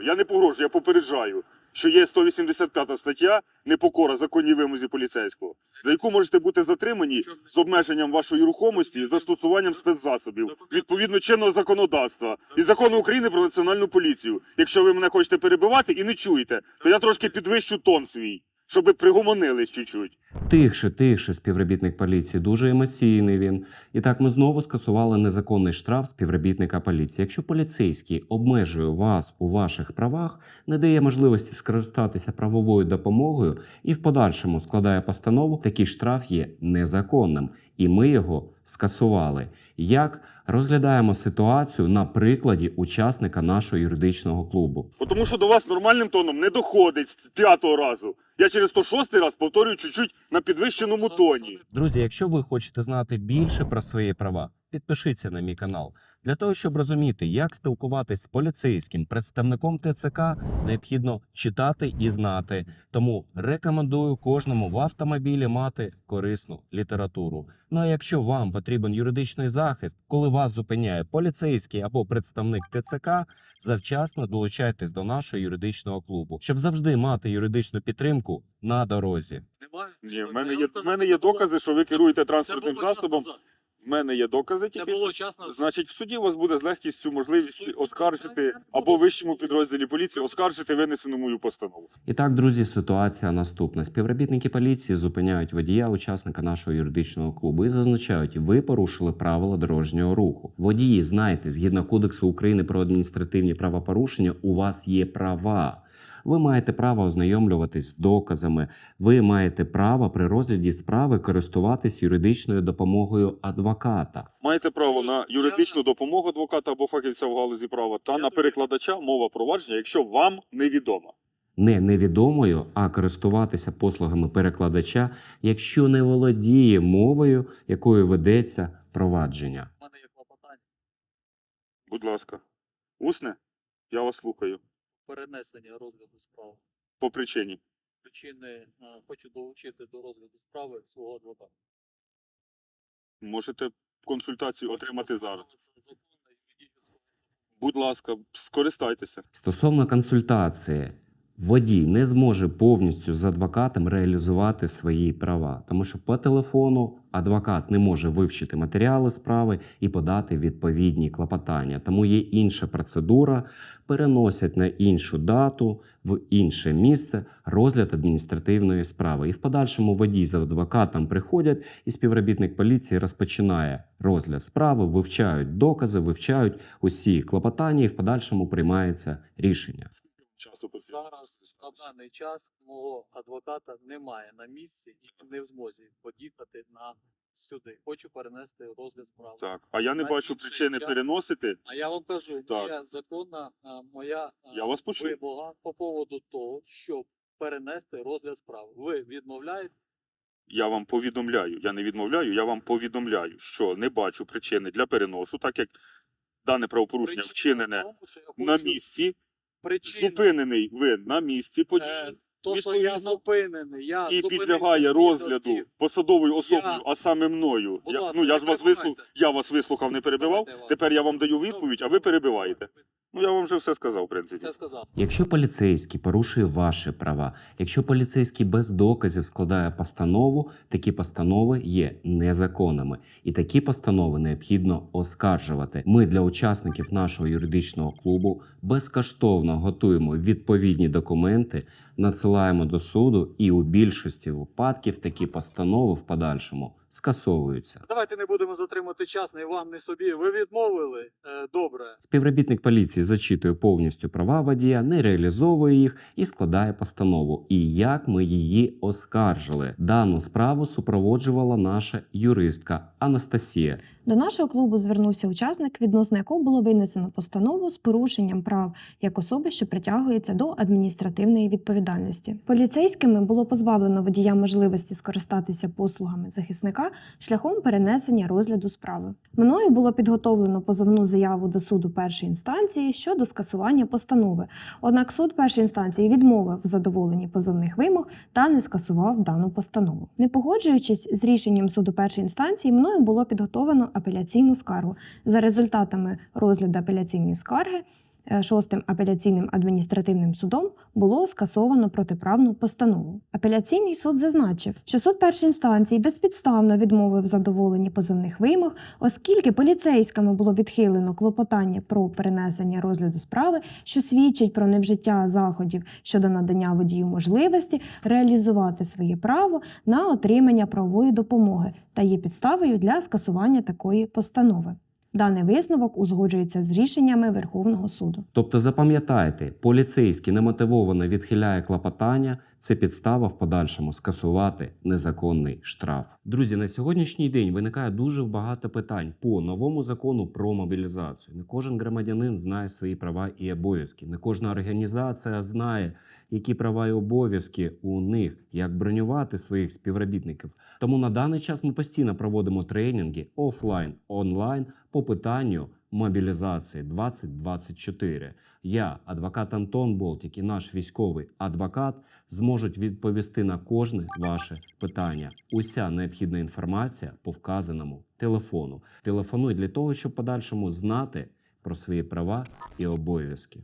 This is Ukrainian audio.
Я не погрожую, я попереджаю, що є 185 стаття непокора законній вимозі поліцейського, за яку можете бути затримані з обмеженням вашої рухомості і застосуванням спецзасобів відповідно чинного законодавства і закону України про національну поліцію. Якщо ви мене хочете перебивати і не чуєте, то я трошки підвищу тон свій, щоб пригомонились чуть-чуть. Тихше, тихше, співробітник поліції, дуже емоційний він. І так ми знову скасували незаконний штраф співробітника поліції. Якщо поліцейський обмежує вас у ваших правах, не дає можливості скористатися правовою допомогою і в подальшому складає постанову, такий штраф є незаконним, і ми його скасували. Як розглядаємо ситуацію на прикладі учасника нашого юридичного клубу? Тому що до вас нормальним тоном не доходить з п'ятого разу. Я через 106 раз повторюю чуть-чуть на підвищеному тоні. Друзі, якщо ви хочете знати більше про свої права, підпишіться на мій канал. Для того, щоб розуміти, як спілкуватись з поліцейським представником ТЦК, необхідно читати і знати. Тому рекомендую кожному в автомобілі мати корисну літературу. Ну а якщо вам потрібен юридичний захист, коли вас зупиняє поліцейський або представник ТЦК, завчасно долучайтесь до нашого юридичного клубу, щоб завжди мати юридичну підтримку на дорозі. Немає? Ні, в мене є, в мене є докази, що ви керуєте транспортним засобом. В мене є докази. Це тільки. було час назад. Значить, в суді у вас буде з легкістю можливість оскаржити або вищому підрозділі поліції оскаржити винесену мою постанову. І так, друзі, ситуація наступна. Співробітники поліції зупиняють водія, учасника нашого юридичного клубу, і зазначають, ви порушили правила дорожнього руху. Водії, знаєте, згідно Кодексу України про адміністративні правопорушення, у вас є права. Ви маєте право ознайомлюватись з доказами. Ви маєте право при розгляді справи користуватись юридичною допомогою адвоката. Маєте право на юридичну допомогу адвоката або фахівця в галузі права та на перекладача мова провадження, якщо вам невідома. Не невідомою, а користуватися послугами перекладача, якщо не володіє мовою, якою ведеться провадження. У мене є клопотання. Будь ласка, усне, я вас слухаю. Перенесення розгляду справи. По причині. Причини е, хочу долучити до розгляду справи свого адвоката. Можете консультацію отримати зараз. Будь ласка, скористайтеся. Стосовно консультації, водій не зможе повністю з адвокатом реалізувати свої права, тому що по телефону адвокат не може вивчити матеріали справи і подати відповідні клопотання. Тому є інша процедура, переносять на іншу дату в інше місце розгляд адміністративної справи. І в подальшому водій з адвокатом приходять, і співробітник поліції розпочинає розгляд справи, вивчають докази, вивчають усі клопотання, і в подальшому приймається рішення. Часу потрібно. Зараз на даний час мого адвоката немає на місці і не в змозі подіхати на сюди. Хочу перенести розгляд справи. Так, а я не На бачу інший причини час. переносити. А я вам кажу, Так. моя законна, а, моя а, Я вас почув. вимога по поводу того, щоб перенести розгляд справи. Ви відмовляєте? Я вам повідомляю. Я не відмовляю, я вам повідомляю, що не бачу причини для переносу, так як дане правопорушення Причина вчинене тому, що я на хочу- місці. Причина, Зупинений ви на місці події. е, то, що відповідно, я зупинений, я і зупинився підлягає згідно розгляду тих- посадовою особою, Я- а саме мною. Будь Я, ласка, ну я не ж вас перебивайте. вислух, я вас вислухав, не перебивав. Давайте. Тепер я вам даю відповідь, а ви перебиваєте. Ну я вам вже все сказав, в принципі. Це сказав. Якщо поліцейський порушує ваші права, якщо поліцейський без доказів складає постанову, такі постанови є незаконними, і такі постанови необхідно оскаржувати. Ми для учасників нашого юридичного клубу безкоштовно готуємо відповідні документи, надсилаємо до суду, і у більшості випадків такі постанови в подальшому скасовуються. Давайте не будемо затримати час, не вам, не собі. Ви відмовили. Е, добре. Співробітник поліції зачитує повністю права водія, не реалізовує їх і складає постанову. І як ми її оскаржили? Дану справу супроводжувала наша юристка Анастасія. До нашого клубу звернувся учасник, відносно якого було винесено постанову з порушенням прав як особи, що притягується до адміністративної відповідальності. Поліцейськими було позбавлено водія можливості скористатися послугами захисника шляхом перенесення розгляду справи. Мною було підготовлено позовну заяву до суду першої інстанції щодо скасування постанови. Однак суд першої інстанції відмовив в задоволенні позовних вимог та не скасував дану постанову. Не погоджуючись з рішенням суду першої інстанції, мною було підготовлено апеляційну скаргу. За результатами розгляду апеляційної скарги шостим апеляційним адміністративним судом було скасовано протиправну постанову. Апеляційний суд зазначив, що суд першої інстанції безпідставно відмовив в задоволенні позовних вимог, оскільки поліцейськими було відхилено клопотання про перенесення розгляду справи, що свідчить про невжиття заходів щодо надання водію можливості реалізувати своє право на отримання правової допомоги та є підставою для скасування такої постанови. Даний висновок узгоджується з рішеннями Верховного суду. Тобто запам'ятайте, поліцейський немотивовано відхиляє клопотання. Це підстава в подальшому скасувати незаконний штраф. Друзі, на сьогоднішній день виникає дуже багато питань по новому закону про мобілізацію. Не кожен громадянин знає свої права і обов'язки. Не кожна організація знає, які права і обов'язки у них, як бронювати своїх співробітників. Тому на даний час ми постійно проводимо тренінги офлайн, онлайн по питанню мобілізації 2024. Я, адвокат Антон Болтік і наш військовий адвокат зможуть відповісти на кожне ваше питання. Уся необхідна інформація по вказаному телефону. Телефонуй для того, щоб подальшому знати про свої права і обов'язки.